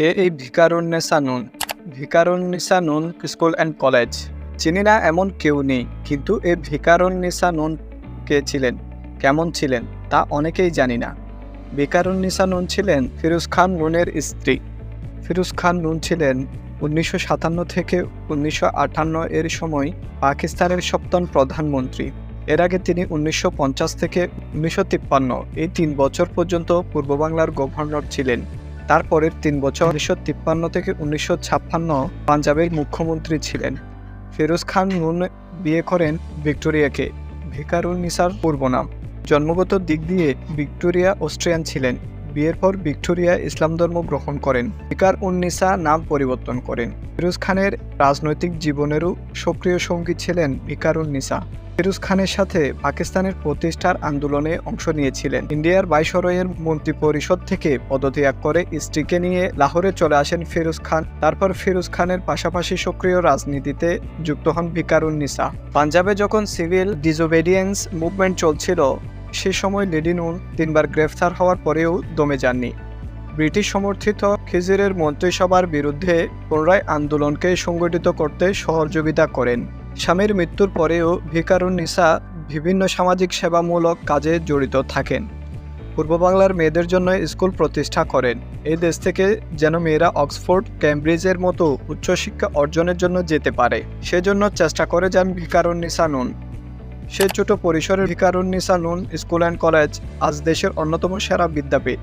কে এই ভিকারুন্নেসা নুন ভিকারুন্নিসা নুন স্কুল অ্যান্ড কলেজ। চিনি না এমন কেউ নেই, কিন্তু এই ভিকারুন্নিসা নুন কে ছিলেন? কেমন ছিলেন? তা অনেকেই জানি না। ভিকারুন্নিসা নুন ছিলেন ফিরোজ খান নুনের স্ত্রী। ফিরোজ খান নুন ছিলেন উনিশশো সাতান্ন থেকে উনিশশো আটান্ন এর সময় পাকিস্তানের সপ্তম প্রধানমন্ত্রী। এর আগে তিনি উনিশশো পঞ্চাশ থেকে উনিশশো তিপ্পান্ন, এই তিন বছর পর্যন্ত পূর্ব বাংলার গভর্নর ছিলেন। তারপরের তিন বছর উনিশশো তিপ্পান্ন থেকে উনিশশো ছাপ্পান্ন পাঞ্জাবের মুখ্যমন্ত্রী ছিলেন। ফেরোজ খান নুন বিয়ে করেন ভিক্টোরিয়াকে, ভিকারুল নিসার পূর্ব নাম জন্মগত দিক দিয়ে ভিক্টোরিয়া অস্ট্রিয়ান ছিলেন। বিয়ের পর ভিক্টোরিয়া ইসলাম ধর্ম গ্রহণ করেন। ভিকার উন্নিসা নাম পরিবর্তন করেন। ফিরোজ খানের রাজনৈতিক জীবনেরও সক্রিয় সঙ্গী ছিলেন ভিকার উন্নিসা ফিরোজ খানের সাথে পাকিস্তানের প্রতিষ্ঠার আন্দোলনে অংশ নিয়েছিলেন। ইন্ডিয়ার বাইসরয়ের মন্ত্রী পরিষদ থেকে পদত্যাগ করে স্ত্রীকে নিয়ে লাহোরে চলে আসেন ফিরোজ খান। তারপর ফিরোজ খানের পাশাপাশি সক্রিয় রাজনীতিতে যুক্ত হন ভিকারুন্নিসা পাঞ্জাবে যখন সিভিল ডিজোবেডিয়েন্স মুভমেন্ট চলছিল সে সময় লেডি নুন তিনবার গ্রেফতার হওয়ার পরেও দমে যাননি। ব্রিটিশ সমর্থিত খিজিরের মন্ত্রিসভার বিরুদ্ধে পুনরায় আন্দোলনকে সংগঠিত করতে সহযোগিতা করেন। স্বামীর মৃত্যুর পরেও ভিকারুন্নিসা বিভিন্ন সামাজিক সেবামূলক কাজে জড়িত থাকেন। পূর্ব বাংলার মেয়েদের জন্য স্কুল প্রতিষ্ঠা করেন। এই দেশ থেকে যেন মেয়েরা অক্সফোর্ড ক্যামব্রিজের মতো উচ্চশিক্ষা অর্জনের জন্য যেতে পারে। সেজন্য চেষ্টা করে যান ভিকারুন্নিসা নুন। সে ছোট পরিসরের ভিকারুন্নিসা নুন স্কুল অ্যান্ড কলেজ আজ দেশের অন্যতম সেরা বিদ্যাপীঠ।